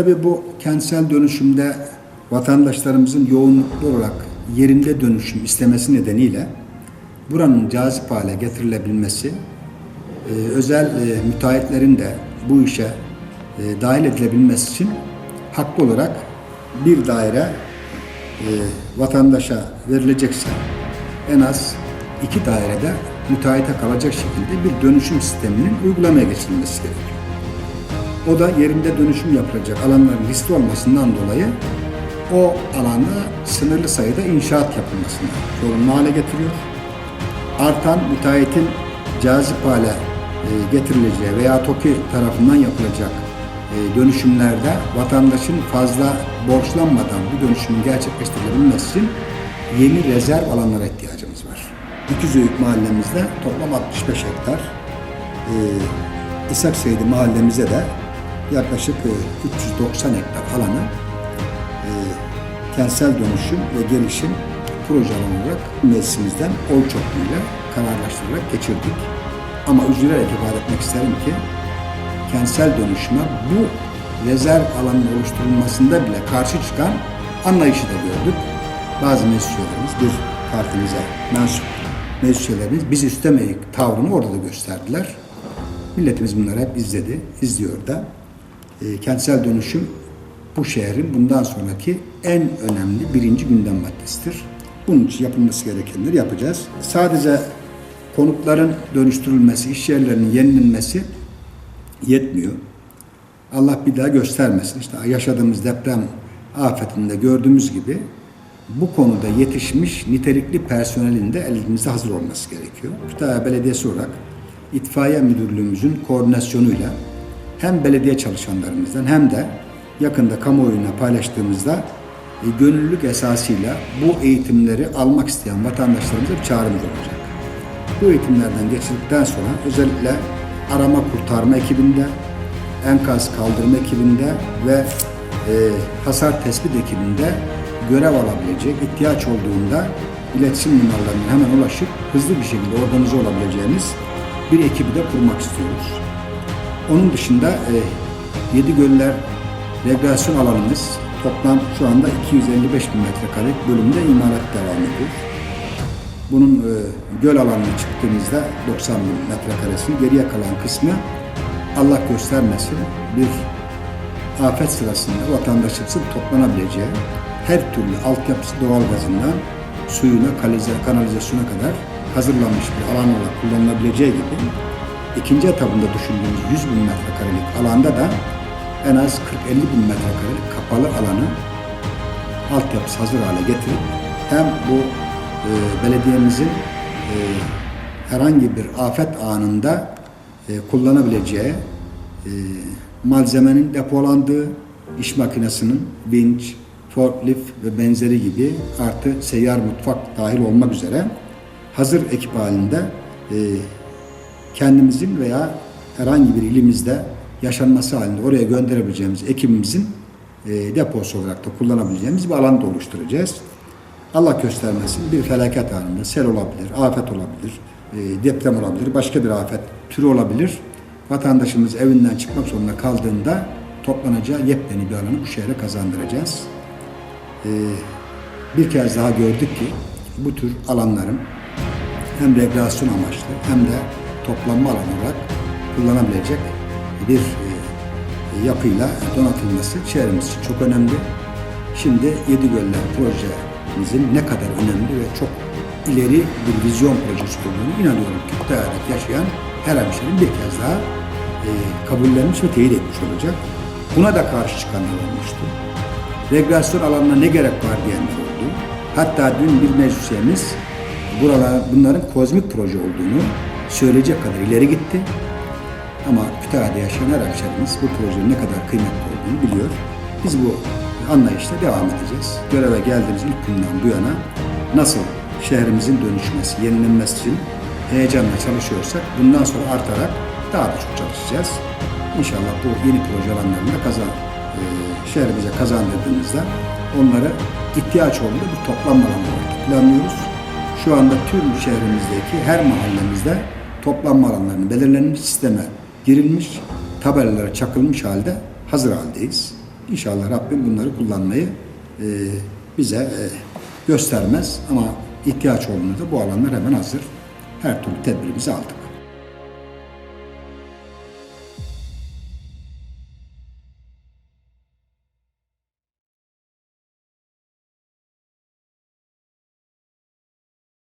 Tabii bu kentsel dönüşümde vatandaşlarımızın yoğunluklu olarak yerinde dönüşüm istemesi nedeniyle buranın cazip hale getirilebilmesi, e, özel e, müteahhitlerin de bu işe e, dahil edilebilmesi için haklı olarak bir daire vatandaşa verilecekse en az iki dairede müteahhite kalacak şekilde bir dönüşüm sisteminin uygulamaya geçirilmesi gerekiyor. O da yerinde dönüşüm yapılacak alanların riskli olmasından dolayı o alanda sınırlı sayıda inşaat yapılmasını zorunlu hale getiriyor. Artan müteahhitin cazip hale e, getirileceği veya TOKİ tarafından yapılacak e, dönüşümlerde vatandaşın fazla borçlanmadan bu dönüşümün gerçekleştirilebilmesi için yeni rezerv alanlara ihtiyacımız var. İkizöyük mahallemizde toplam 65 hektar, e, İshak Seydi mahallemize de yaklaşık e, 390 hektar alanı e, kentsel dönüşüm ve gelişim proje alanı olarak meclisimizden oy çokluğuyla kararlaştırarak geçirdik. Ama üzülerek ifade etmek isterim ki kentsel dönüşüme bu rezerv alanının oluşturulmasında bile karşı çıkan anlayışı da gördük. Bazı meclis üyelerimiz bir partimize mensup meclis üyelerimiz biz üstemeyik tavrını orada da gösterdiler. Milletimiz bunları hep izledi, izliyor da. E, kentsel dönüşüm bu şehrin bundan sonraki en önemli birinci gündem maddesidir. Bunun için yapılması gerekenleri yapacağız. Sadece konutların dönüştürülmesi, iş yerlerinin yenilenmesi yetmiyor. Allah bir daha göstermesin. İşte yaşadığımız deprem afetinde gördüğümüz gibi bu konuda yetişmiş nitelikli personelin de elimizde hazır olması gerekiyor. Kütahya Belediyesi olarak itfaiye müdürlüğümüzün koordinasyonuyla hem belediye çalışanlarımızdan hem de yakında kamuoyuna paylaştığımızda e, gönüllülük esasıyla bu eğitimleri almak isteyen vatandaşlarımıza bir çağrımız olacak. Bu eğitimlerden geçirdikten sonra özellikle arama kurtarma ekibinde, enkaz kaldırma ekibinde ve e, hasar tespit ekibinde görev alabilecek, ihtiyaç olduğunda iletişim numaralarına hemen ulaşıp hızlı bir şekilde organize olabileceğimiz bir ekibi de kurmak istiyoruz. Onun dışında e, Yedi Göller Rekreasyon alanımız toplam şu anda 255 bin metrekarelik bölümde imalat devam ediyor. Bunun e, göl alanına çıktığımızda 90 bin metrekaresinin geriye kalan kısmı Allah göstermesin bir afet sırasında vatandaşımızın toplanabileceği her türlü altyapısı doğalgazından suyuna, kalize- kanalizasyona kadar hazırlanmış bir alan olarak kullanılabileceği gibi ikinci etabında düşündüğümüz 100 bin metrekarelik alanda da en az 40-50 bin metrekarelik kapalı alanı altyapısı hazır hale getirip hem bu e, belediyemizin e, herhangi bir afet anında e, kullanabileceği e, malzemenin depolandığı iş makinesinin vinç, forklift ve benzeri gibi artı seyyar mutfak dahil olmak üzere hazır ekip halinde e, kendimizin veya herhangi bir ilimizde yaşanması halinde oraya gönderebileceğimiz ekibimizin e, deposu olarak da kullanabileceğimiz bir alan da oluşturacağız. Allah göstermesin bir felaket anında sel olabilir, afet olabilir, e, deprem olabilir, başka bir afet türü olabilir. Vatandaşımız evinden çıkmak zorunda kaldığında toplanacağı yepyeni bir alanı bu şehre kazandıracağız. E, bir kez daha gördük ki bu tür alanların hem rekreasyon amaçlı hem de toplanma alanı olarak kullanabilecek bir e, yapıyla donatılması şehrimiz için çok önemli. Şimdi Yedi Göller projemizin ne kadar önemli ve çok ileri bir vizyon projesi olduğunu inanıyorum ki Kütahya'da yaşayan her hemşerin bir kez daha e, kabullenmiş ve teyit etmiş olacak. Buna da karşı çıkanlar olmuştu. Rekreasyon alanına ne gerek var diyenler oldu. Hatta dün bir meclis üyemiz buralar, bunların kozmik proje olduğunu söyleyecek kadar ileri gitti. Ama Kütahya'da yaşayan her hemşerimiz bu projenin ne kadar kıymetli olduğunu biliyor. Biz bu anlayışla devam edeceğiz. Göreve geldiğimiz ilk günden bu yana nasıl şehrimizin dönüşmesi, yenilenmesi için heyecanla çalışıyorsak bundan sonra artarak daha da çok çalışacağız. İnşallah bu yeni proje alanlarında kazan, e, şehrimize kazandırdığımızda onları ihtiyaç olduğunda bir toplam alanı planlıyoruz. Şu anda tüm şehrimizdeki her mahallemizde toplanma alanlarının belirlenmiş sisteme girilmiş, tabelalara çakılmış halde hazır haldeyiz. İnşallah Rabbim bunları kullanmayı e, bize e, göstermez ama ihtiyaç olduğunda da bu alanlar hemen hazır. Her türlü tedbirimizi aldık.